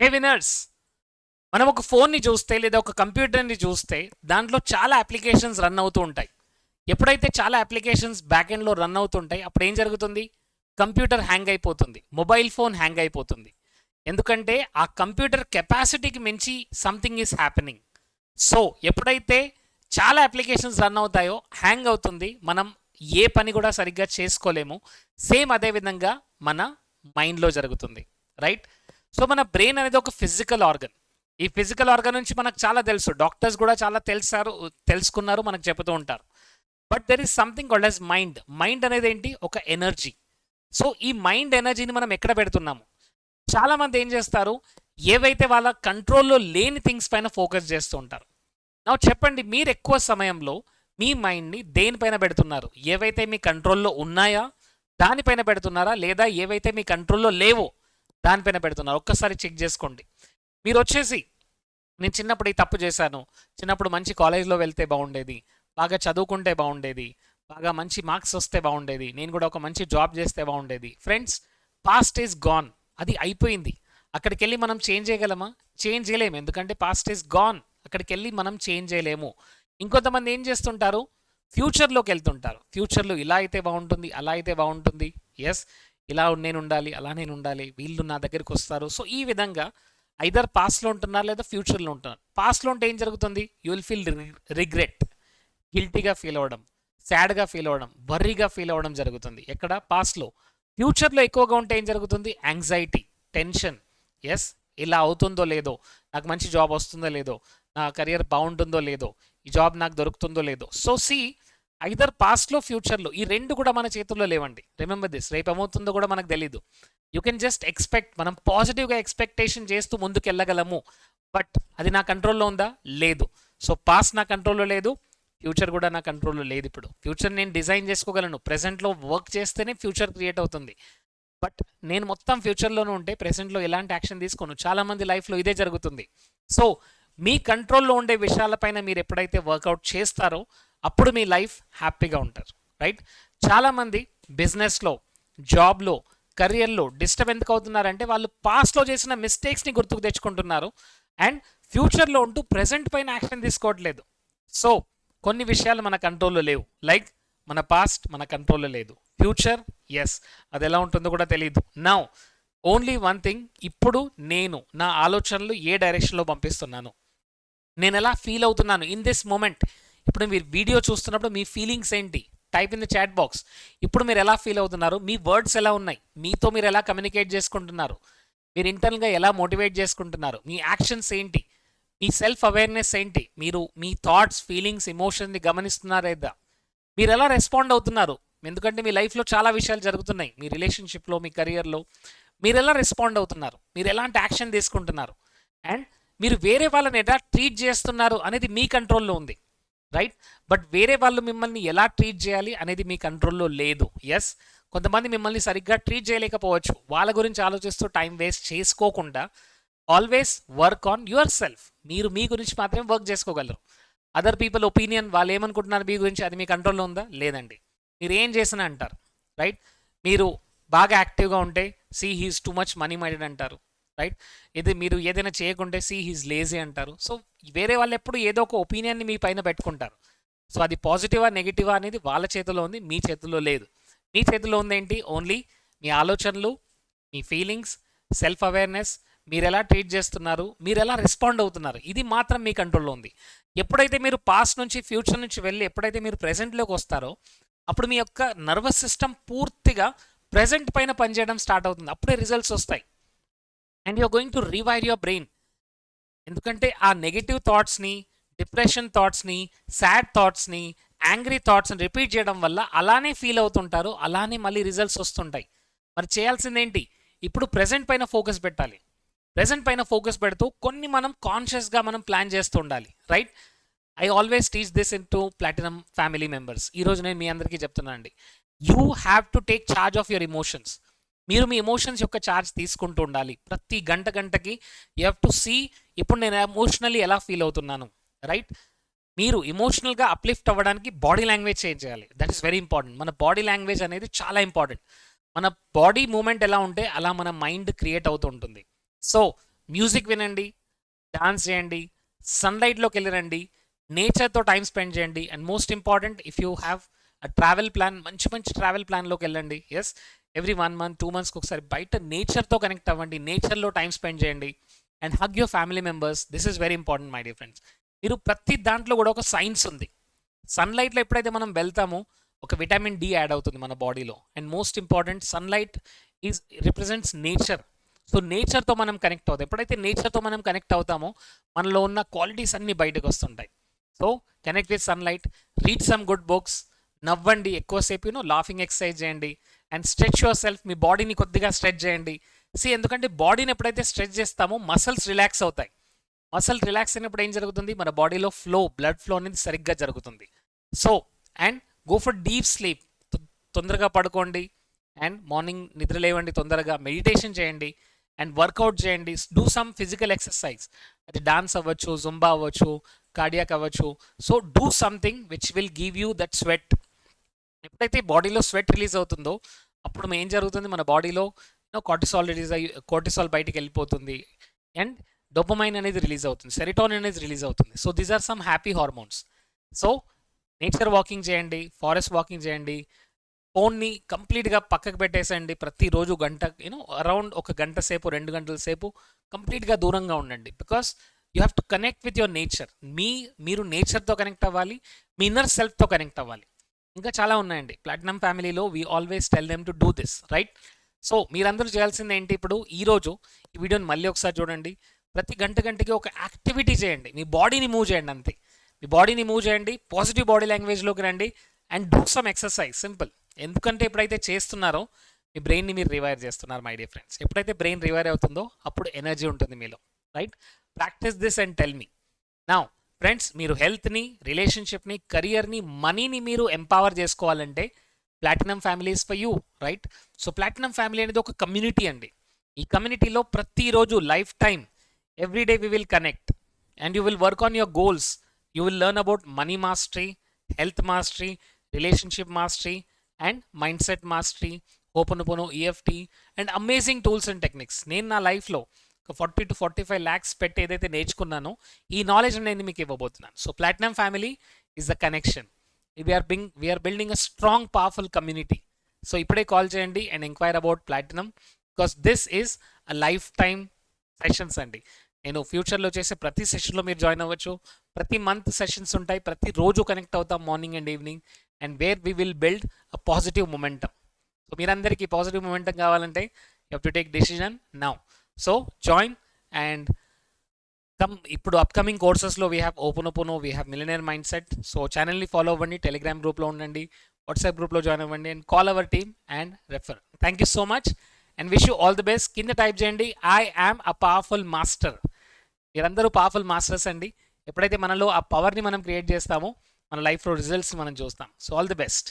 Hey winners మనం ఒక ఫోన్ని చూస్తే లేదా ఒక కంప్యూటర్ని చూస్తే దాంట్లో చాలా అప్లికేషన్స్ రన్ అవుతూ ఉంటాయి. ఎప్పుడైతే చాలా అప్లికేషన్స్ బ్యాక్ ఎండ్లో రన్ అవుతుంటాయి అప్పుడు ఏం జరుగుతుంది? కంప్యూటర్ హ్యాంగ్ అయిపోతుంది మొబైల్ ఫోన్ హ్యాంగ్ అయిపోతుంది. ఎందుకంటే ఆ కంప్యూటర్ కెపాసిటీకి మించి సంథింగ్ ఈస్ హ్యాపెనింగ్ సో ఎప్పుడైతే చాలా అప్లికేషన్స్ రన్ అవుతాయో హ్యాంగ్ అవుతుంది మనం ఏ పని కూడా సరిగ్గా చేసుకోలేము. సేమ్ అదే విధంగా మన మైండ్లో జరుగుతుంది. రైట్ సో మన బ్రెయిన్ అనేది ఒక ఫిజికల్ ఆర్గన్. ఈ ఫిజికల్ ఆర్గన్ నుంచి మనకు చాలా తెలుసు. డాక్టర్స్ కూడా చాలా తెలుసారు తెలుసుకున్నారు మనకు చెబుతూ ఉంటారు. But there is something called as mind mind అనేది ఏంటి? ఒక ఎనర్జీ. సో ఈ మైండ్ ఎనర్జీని మనం ఎక్కడ పెడుతున్నాము? చాలా మంది ఏం చేస్తారు? ఏవైతే వాళ్ళ కంట్రోల్లో లేని థింగ్స్ పైన ఫోకస్ చేస్తూ ఉంటారు. నా చెప్పండి మీరు ఎక్కువ సమయంలో మీ మైండ్ని దేనిపైన పెడుతున్నారు? ఏవైతే మీ కంట్రోల్లో ఉన్నాయా దానిపైన పెడుతున్నారా? లేదా ఏవైతే మీ కంట్రోల్లో లేవో దానిపైన పెడుతున్నారు. ఒక్కసారి చెక్ చేసుకోండి. మీరు వచ్చేసి నేను చిన్నప్పుడు ఈ తప్పు చేశాను. చిన్నప్పుడు మంచి కాలేజ్లో వెళ్తే బాగుండేది. బాగా చదువుకుంటే బాగుండేది. బాగా మంచి మార్క్స్ వస్తే బాగుండేది. నేను కూడా ఒక మంచి జాబ్ చేస్తే బాగుండేది. ఫ్రెండ్స్ పాస్ట్ ఈజ్ గాన్ అది అయిపోయింది. అక్కడికి వెళ్ళి మనం చేంజ్ చేయగలమా? చేంజ్ చేయలేము. ఎందుకంటే పాస్ట్ ఈజ్ గాన్ అక్కడికి వెళ్ళి మనం చేంజ్ చేయలేము. ఇంకొంతమంది ఏం చేస్తుంటారు? ఫ్యూచర్లోకి వెళ్తుంటారు. ఫ్యూచర్లో ఇలా అయితే బాగుంటుంది అలా అయితే బాగుంటుంది. ఎస్ ఇలా నేను ఉండాలి అలా నేను ఉండాలి వీళ్ళు నా దగ్గరికి వస్తారు. సో ఈ విధంగా ఐదర్ పాస్ట్లో ఉంటున్నారు లేదా ఫ్యూచర్లో ఉంటున్నారు. పాస్ట్లో ఉంటే ఏం జరుగుతుంది? యూ విల్ ఫీల్ రిగ్రెట్ గిల్టీగా ఫీల్ అవ్వడం సాడ్గా ఫీల్ అవ్వడం వర్రీగా ఫీల్ అవ్వడం జరుగుతుంది. ఎక్కడ? పాస్ట్లో ఫ్యూచర్లో ఎక్కువగా ఉంటే ఏం జరుగుతుంది? యాంగ్జైటీ టెన్షన్ ఎస్ ఇలా అవుతుందో లేదో? నాకు మంచి జాబ్ వస్తుందో లేదో? నా కెరియర్ బాగుంటుందో లేదో? ఈ జాబ్ నాకు దొరుకుతుందో లేదో? సో సి ఐదర్ పాస్ట్లో ఫ్యూచర్లో ఈ రెండు కూడా మన చేతుల్లో లేవండి. రిమెంబర్ దిస్ రేపు ఏమవుతుందో కూడా మనకు తెలీదు. యూ కెన్ జస్ట్ ఎక్స్పెక్ట్ మనం పాజిటివ్గా ఎక్స్పెక్టేషన్ చేస్తూ ముందుకు వెళ్ళగలము బట్ అది నా కంట్రోల్లో ఉందా? లేదు. సో పాస్ట్ నా కంట్రోల్లో లేదు. ఫ్యూచర్ కూడా నా కంట్రోల్లో లేదు ఇప్పుడు. ఫ్యూచర్ నేను డిజైన్ చేసుకోగలను. ప్రజెంట్లో వర్క్ చేస్తేనే ఫ్యూచర్ క్రియేట్ అవుతుంది. బట్ నేను మొత్తం ఫ్యూచర్లోనే ఉంటే ప్రెసెంట్లో ఎలాంటి యాక్షన్ తీసుకోను? చాలామంది లైఫ్లో ఇదే జరుగుతుంది. సో మీ కంట్రోల్లో ఉండే విషయాలపైన మీరు ఎప్పుడైతే వర్కౌట్ చేస్తారో అప్పుడు మీ లైఫ్ హ్యాపీగా ఉంటారు రైట్ చాలామంది బిజినెస్లో జాబ్లో కెరియర్లో డిస్టర్బ్ ఎందుకు అవుతున్నారంటే వాళ్ళు పాస్ట్లో చేసిన మిస్టేక్స్ని గుర్తుకు తెచ్చుకుంటున్నారు అండ్ ఫ్యూచర్లో ఉంటూ ప్రెజెంట్ పైన యాక్షన్ తీసుకోవట్లేదు. సో కొన్ని విషయాలు మన కంట్రోల్లో లేవు. లైక్ మన పాస్ట్ మన కంట్రోల్లో లేదు. ఫ్యూచర్ ఎస్ అది ఎలా ఉంటుందో కూడా తెలియదు నౌ ఓన్లీ వన్ థింగ్ ఇప్పుడు నేను నా ఆలోచనలు ఏ డైరెక్షన్లో పంపిస్తున్నాను? నేను ఎలా ఫీల్ అవుతున్నాను ఇన్ దిస్ మూమెంట్ ఇప్పుడు మీరు వీడియో చూస్తున్నప్పుడు మీ ఫీలింగ్స్ ఏంటి? Type in the chat box ఇప్పుడు మీరు ఎలా ఫీల్ అవుతున్నారు? మీ వర్డ్స్ ఎలా ఉన్నాయి? మీతో మీరు ఎలా కమ్యూనికేట్ చేసుకుంటున్నారు? మీరు ఇంటర్నల్గా ఎలా మోటివేట్ చేసుకుంటున్నారు? మీ యాక్షన్స్ ఏంటి? మీ సెల్ఫ్ అవేర్నెస్ ఏంటి? మీరు మీ థాట్స్ ఫీలింగ్స్ ఎమోషన్ని గమనిస్తున్నారేదా మీరు ఎలా రెస్పాండ్ అవుతున్నారు? ఎందుకంటే మీ లైఫ్లో చాలా విషయాలు జరుగుతున్నాయి. మీ రిలేషన్షిప్లో మీ కెరియర్లో మీరు ఎలా రెస్పాండ్ అవుతున్నారు? మీరు ఎలాంటి యాక్షన్ తీసుకుంటున్నారు? అండ్ మీరు వేరే వాళ్ళని ఎలా ట్రీట్ చేస్తున్నారు అనేది మీ కంట్రోల్లో ఉంది. రైట్ బట్ వేరే వాళ్ళు మిమ్మల్ని ఎలా ట్రీట్ చేయాలి అనేది మీ కంట్రోల్లో లేదు. ఎస్ కొంతమంది మిమ్మల్ని సరిగ్గా ట్రీట్ చేయలేకపోవచ్చు. వాళ్ళ గురించి ఆలోచిస్తూ టైం వేస్ట్ చేసుకోకుండా always work on yourself మీరు మీ గురించి మాత్రమే వర్క్ చేసుకోగలరు. అదర్ పీపుల్ ఒపీనియన్ వాళ్ళు ఏమనుకుంటున్నారు మీ గురించి అది మీ కంట్రోల్లో ఉందా? లేదండి. మీరు ఏం చేసినా అంటారు. రైట్ మీరు బాగా యాక్టివ్గా ఉంటే see he's too much money minded అంటారు. రైట్ ఇది మీరు ఏదైనా చేయకుంటే సీ హీస్ లేజీ అంటారు. సో వేరే వాళ్ళు ఎప్పుడు ఏదో ఒక ఒపీనియన్ని మీ పైన పెట్టుకుంటారు. సో అది పాజిటివా నెగిటివా అనేది వాళ్ళ చేతిలో ఉంది మీ చేతిలో లేదు. మీ చేతిలో ఉంది ఏంటి? ఓన్లీ మీ ఆలోచనలు మీ ఫీలింగ్స్ సెల్ఫ్ అవేర్నెస్ మీరు ఎలా ట్రీట్ చేస్తున్నారు మీరు ఎలా రెస్పాండ్ అవుతున్నారు ఇది మాత్రం మీ కంట్రోల్లో ఉంది. ఎప్పుడైతే మీరు పాస్ట్ నుంచి ఫ్యూచర్ నుంచి వెళ్ళి ఎప్పుడైతే మీరు ప్రెజెంట్లోకి వస్తారో అప్పుడు మీ యొక్క నర్వస్ సిస్టమ్ పూర్తిగా ప్రెజెంట్ పైన పనిచేయడం స్టార్ట్ అవుతుంది. అప్పుడే రిజల్ట్స్ వస్తాయి. And you're going to rewire your brain ఎందుకంటే ఆ నెగిటివ్ థాట్స్ని డిప్రెషన్ థాట్స్ని సాడ్ థాట్స్ని యాంగ్రీ థాట్స్ని రిపీట్ చేయడం వల్ల అలానే ఫీల్ అవుతుంటారు అలానే మళ్ళీ రిజల్ట్స్ వస్తుంటాయి. మరి చేయాల్సింది ఏంటి? ఇప్పుడు ప్రెజెంట్ పైన ఫోకస్ పెట్టాలి. ప్రజెంట్ పైన ఫోకస్ పెడుతూ కొన్ని మనం కాన్షియస్గా మనం ప్లాన్ చేస్తూ ఉండాలి. Right I always teach this in to platinum family members ఈరోజు నేను మీ అందరికీ చెప్తున్నాను అండి you have to take charge of your emotions మీరు మీ ఎమోషన్స్ యొక్క ఛార్జ్ తీసుకుంటూ ఉండాలి. ప్రతి గంట గంటకి యూ హ్యావ్ టు సీ ఇప్పుడు నేను ఎమోషనల్లీ ఎలా ఫీల్ అవుతున్నాను రైట్ మీరు ఎమోషనల్గా అప్లిఫ్ట్ అవ్వడానికి బాడీ లాంగ్వేజ్ చేంజ్ చేయాలి. దట్ ఈస్ వెరీ ఇంపార్టెంట్ మన బాడీ లాంగ్వేజ్ అనేది చాలా ఇంపార్టెంట్ మన బాడీ మూమెంట్ ఎలా ఉంటే అలా మన మైండ్ క్రియేట్ అవుతూ ఉంటుంది. సో మ్యూజిక్ వినండి డాన్స్ చేయండి సన్లైట్లోకి వెళ్ళిరండి నేచర్తో టైం స్పెండ్ చేయండి and most important if you have a travel plan మంచి మంచి ట్రావెల్ ప్లాన్లోకి వెళ్ళండి as every one month two మంత్స్కి ఒకసారి బయట నేచర్తో కనెక్ట్ అవ్వండి నేచర్లో టైం స్పెండ్ చేయండి and hug your family members this is very important my dear friends మీరు ప్రతి దాంట్లో కూడా ఒక సైన్స్ ఉంది. సన్లైట్లో ఎప్పుడైతే మనం వెళ్తామో ఒక విటమిన్ డి యాడ్ అవుతుంది మన బాడీలో and most important sunlight is represents nature so నేచర్తో మనం కనెక్ట్ అవుతాం. ఎప్పుడైతే నేచర్తో మనం కనెక్ట్ అవుతామో మనలో ఉన్న క్వాలిటీస్ అన్నీ బయటకు వస్తుంటాయి. So connect with sunlight read some good books నవ్వండి ఎక్కువసేపు యూనో లాఫింగ్ ఎక్సర్సైజ్ చేయండి అండ్ స్ట్రెచ్ యువర్ సెల్ఫ్ మీ బాడీని కొద్దిగా స్ట్రెచ్ చేయండి. సి ఎందుకంటే బాడీని ఎప్పుడైతే స్ట్రెచ్ చేస్తామో మసల్స్ రిలాక్స్ అవుతాయి. మసల్ రిలాక్స్ అయినప్పుడు ఏం జరుగుతుంది? మన బాడీలో ఫ్లో బ్లడ్ ఫ్లో అనేది సరిగ్గా జరుగుతుంది. So and go for deep sleep తొందరగా పడుకోండి అండ్ మార్నింగ్ నిద్ర లేవండి తొందరగా. మెడిటేషన్ చేయండి అండ్ వర్కౌట్ చేయండి. డూ సమ్ ఫిజికల్ ఎక్సర్సైజ్ అది డాన్స్ అవ్వచ్చు జుంబా అవ్వచ్చు కార్డియాక్ అవ్వచ్చు. So do something which will give you that sweat ఎప్పుడైతే బాడీలో స్వెట్ రిలీజ్ అవుతుందో అప్పుడు ఏం జరుగుతుంది? మన బాడీలో కార్టిసాల్ రిలీజ్ అయ్యి కార్టిసాల్ బయటికి వెళ్ళిపోతుంది. అండ్ డొపమైన్ అనేది రిలీజ్ అవుతుంది. సెరిటోన్ అనేది రిలీజ్ అవుతుంది. So these are some happy hormones. So nature walking చేయండి ఫారెస్ట్ వాకింగ్ చేయండి ఫోన్ని కంప్లీట్గా పక్కకు పెట్టేసేయండి ప్రతిరోజు గంట యూనో అరౌండ్ ఒక గంట సేపు రెండు గంటల సేపు కంప్లీట్గా దూరంగా ఉండండి. Because you have to connect with your nature. మీ మీరు నేచర్తో కనెక్ట్ అవ్వాలి మీ ఇన్నర్ సెల్ఫ్తో కనెక్ట్ అవ్వాలి. ఇంకా చాలా ఉన్నాయండి. ప్లాటినం ఫ్యామిలీలో we always tell them to do this right so మీరందరూ చేయాల్సింది ఏంటి ఇప్పుడు? ఈరోజు ఈ వీడియోని మళ్ళీ ఒకసారి చూడండి. ప్రతి గంట గంటకి ఒక యాక్టివిటీ చేయండి. మీ బాడీని మూవ్ చేయండి అంతే. మీ బాడీని మూవ్ చేయండి పాజిటివ్ బాడీ లాంగ్వేజ్లోకి రండి and do some exercise simple ఎందుకంటే ఎప్పుడైతే చేస్తున్నారో మీ బ్రెయిన్ని మీరు రివైర్ చేస్తున్నారు మై డియర్ ఫ్రెండ్స్ ఎప్పుడైతే బ్రెయిన్ రివైర్ అవుతుందో అప్పుడు ఎనర్జీ ఉంటుంది మీలో right practice this and tell మీ నా ఫ్రెండ్స్ మీరు హెల్త్ని రిలేషన్షిప్ని కెరియర్ని మనీని మీరు ఎంపవర్ చేసుకోవాలంటే platinum families for you right so platinum family అనేది ఒక కమ్యూనిటీ అండి. ఈ కమ్యూనిటీలో ప్రతిరోజు life time every day we will connect and you will work on your goals you will learn about money mastery health mastery relationship mastery and mind set mastery open open EFT and amazing tools and techniques నేను నా లైఫ్లో forty two forty five lakhs పెట్టి ఏదైతే నేర్చుకున్నానో ఈ knowledge నేను మీకు ఇవ్వబోతున్నాను. So platinum family is the connection we're being we're building a strong powerful community so ఇప్పుడే కాల్ చేయండి and enquire about platinum because this is a life time sessions అండి. నేను ఫ్యూచర్లో చేసే ప్రతి సెషన్లో మీరు జాయిన్ అవ్వచ్చు. ప్రతి మంత్ సెషన్స్ ఉంటాయి. ప్రతి రోజు కనెక్ట్ అవుతాం morning and evening and where we will build a positive momentum so మీరందరికీ పాజిటివ్ మొమెంటం కావాలంటే you have to take decision now so join and come ఇప్పుడు upcoming కోర్సెస్లో we have open open we have millionaire mind set so ఛానల్ని follow అవ్వండి Telegram గ్రూప్లో ఉండండి WhatsApp గ్రూప్లో join అవ్వండి and call our team and refer thank you so much and wish you all the best కింద type చేయండి I am a powerful master మీరందరూ powerful masters అండి. ఎప్పుడైతే మనలో ఆ పవర్ని మనం క్రియేట్ చేస్తామో మన లైఫ్లో రిజల్ట్స్ మనం చూస్తాం. So all the best